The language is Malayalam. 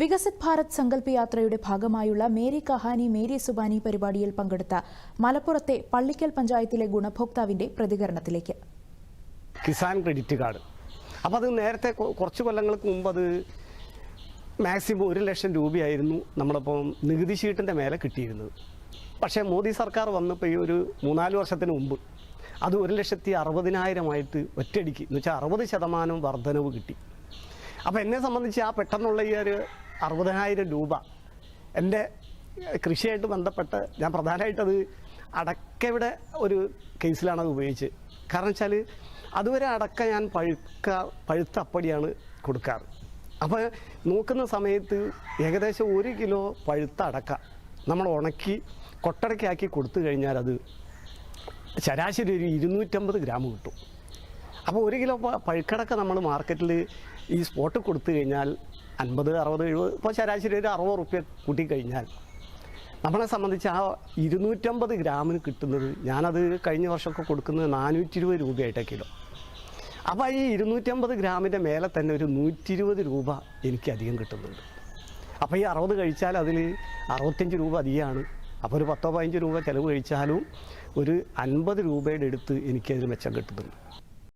വികസിത് ഭാരത് സങ്കല്പ് യാത്രയുടെ ഭാഗമായുള്ള മേരി കഹാനി മേരി സുബാനി പരിപാടിയിൽ പങ്കെടുത്ത മലപ്പുറത്തെ പള്ളിക്കൽ പഞ്ചായത്തിലെ ഗുണഭോക്താവിന്റെ പ്രതികരണത്തിലേക്ക്. Kisan credit card. അപ്പോൾ അത് നേരത്തെ കുറച്ച് കൊല്ലങ്ങൾക്ക് മുമ്പ് അത് മാക്സിമം ഒരു ലക്ഷം രൂപയായിരുന്നു നമ്മളിപ്പം നികുതി ഷീട്ടിന്റെ മേലെ കിട്ടിയിരുന്നത്. പക്ഷേ മോദി സർക്കാർ വന്നപ്പോൾ ഈ ഒരു മൂന്നാൽ വർഷത്തിന് മുമ്പ് അത് ഒരു ലക്ഷത്തി അറുപതിനായിരമായിട്ട് ഒറ്റയടിക്ക്. എന്ന് വെച്ചാൽ അറുപത് ശതമാനം വർധനവ് കിട്ടി. അപ്പോൾ എന്നെ സംബന്ധിച്ച് ആ പെട്ടെന്നുള്ള ഈ ഒരു അറുപതിനായിരം രൂപ എന്റെ കൃഷിയായിട്ട് ബന്ധപ്പെട്ട് ഞാൻ പ്രധാനമായിട്ടത് അടക്കയുടെ ഒരു കേസിലാണ് അത് ഉപയോഗിച്ച് കാരണം വെച്ചാൽ അതുവരെ അടക്ക ഞാൻ പഴുക്ക പഴുത്ത അപ്പടിയാണ് കൊടുക്കാറ്. അപ്പോൾ നോക്കുന്ന സമയത്ത് ഏകദേശം ഒരു കിലോ പഴുത്ത അടക്ക നമ്മൾ ഉണക്കി കൊട്ടടക്കാക്കി കൊടുത്തു കഴിഞ്ഞാൽ അത് ശരാശരി ഒരു ഇരുന്നൂറ്റമ്പത് ഗ്രാം കിട്ടും. അപ്പോൾ ഒരു കിലോ പഴുക്കടക്ക നമ്മൾ മാർക്കറ്റിൽ ഈ സ്പോട്ട് കൊടുത്തു കഴിഞ്ഞാൽ അൻപത് അറുപത് എഴുപത് ഇപ്പോൾ ശരാശരി ഒരു അറുപത് റുപ്യ കൂട്ടിക്കഴിഞ്ഞാൽ നമ്മളെ സംബന്ധിച്ച് ആ ഇരുന്നൂറ്റമ്പത് ഗ്രാമിന് കിട്ടുന്നത് ഞാനത് കഴിഞ്ഞ വർഷമൊക്കെ കൊടുക്കുന്നത് നാനൂറ്റി ഇരുപത് രൂപയായിട്ട് കിലോ. അപ്പോൾ ഈ ഇരുന്നൂറ്റമ്പത് ഗ്രാമിന്റെ മേലെ തന്നെ ഒരു നൂറ്റി ഇരുപത് രൂപ എനിക്ക് അധികം കിട്ടുന്നുണ്ട്. അപ്പോൾ ഈ അറുപത് കഴിച്ചാൽ അതിൽ അറുപത്തഞ്ച് രൂപ അധികമാണ്. അപ്പോൾ ഒരു പത്തോ പതിനഞ്ച് രൂപ ചിലവ് കഴിച്ചാലും ഒരു അൻപത് രൂപയുടെ അടുത്ത് എനിക്കതിന് മെച്ചം കിട്ടുന്നുണ്ട്.